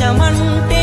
దేశమంటే